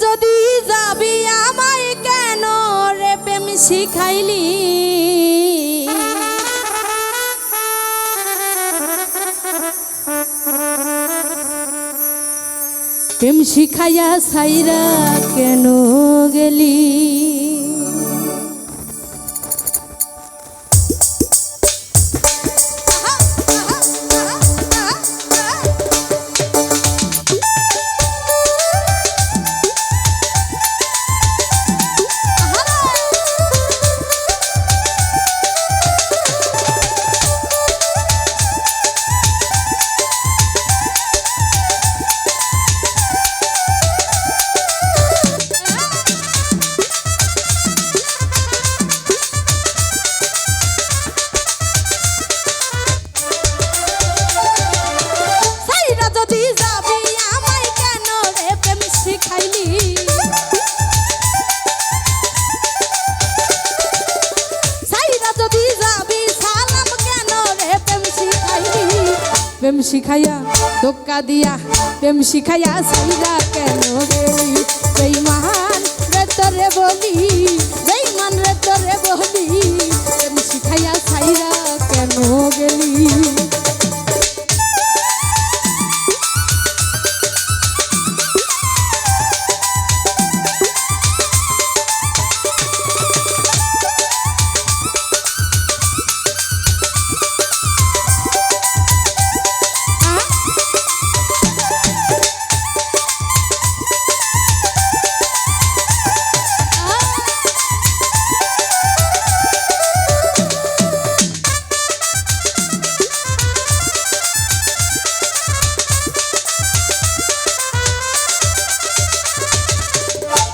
যদি যাবি আমায় কেন রে প্রেম শিখাইলি? প্রেম শিখাইয়া সাইরা কেন গেলি? প্রেম শিখাইয়া ধোকা দিয়া প্রেম শিখাইয়া সাইরা কেন গেলি বেইমান রে তোরে বলি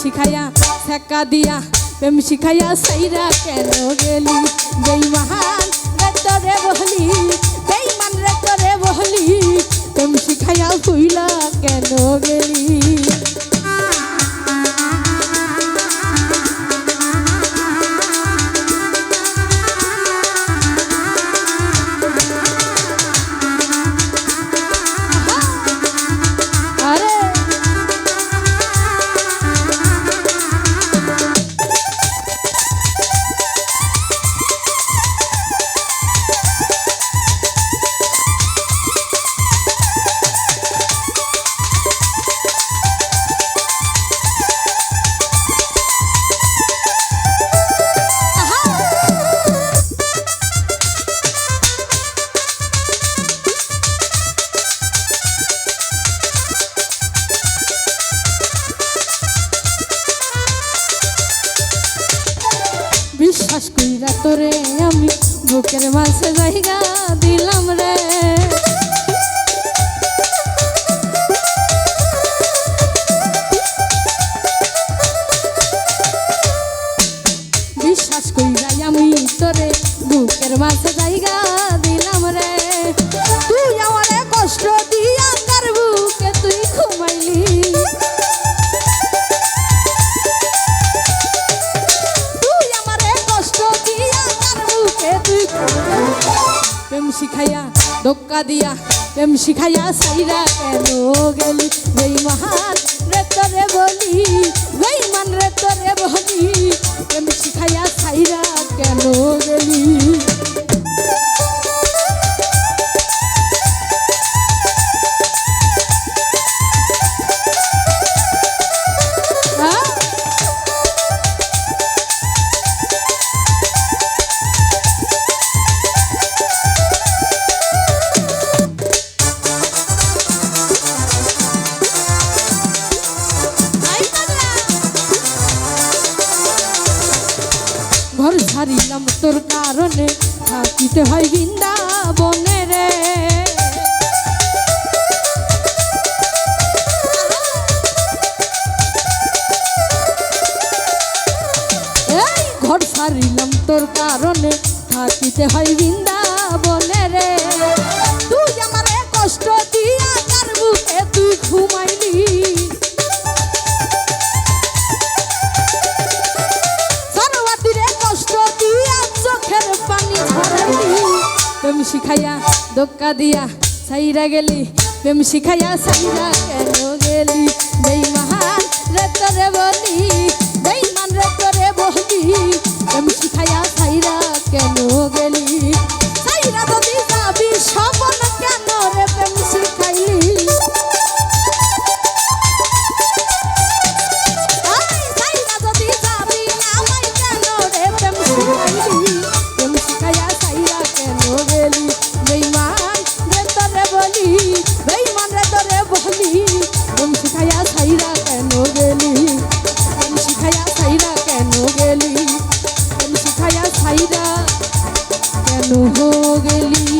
শিখাইয়া ছেকা দিয়া প্রেম শিখাইয়া সাইরা কেন গেলি? বেইমান রে তোরে বহলি বেইমান বিশ্বাস কইরা তোরে আমি বুকের মাঝে জায়গা দিলাম রে। বিশ্বাস কইরা আমি তোরে বুকের মাঝে শিখাইয়া ধোক্কা দিয়া প্রেম শিখাইয়া সাইরা কেন গেলি? বেইমান রে তোর কারণে থাকিতে হয় বৃন্দাবনে রে। ঘর সারিলাম তোর কারণে থাকিতে হয় বৃন্দাবনে রে। তুই আমার কষ্ট দিয়া তার বুকে তুই ঘুমাইলি। শিখাইয়া দোক্কা দিয়া সাইরা গেলি। প্রেম শিখাইয়া সাইরা কেন গেলি? বেইমান রে তোরে বলি, বেইমান রে তোরে বলি। সাইরা কেন গেলি? আমি শিখাইয়া সাইরা কেন গেলি?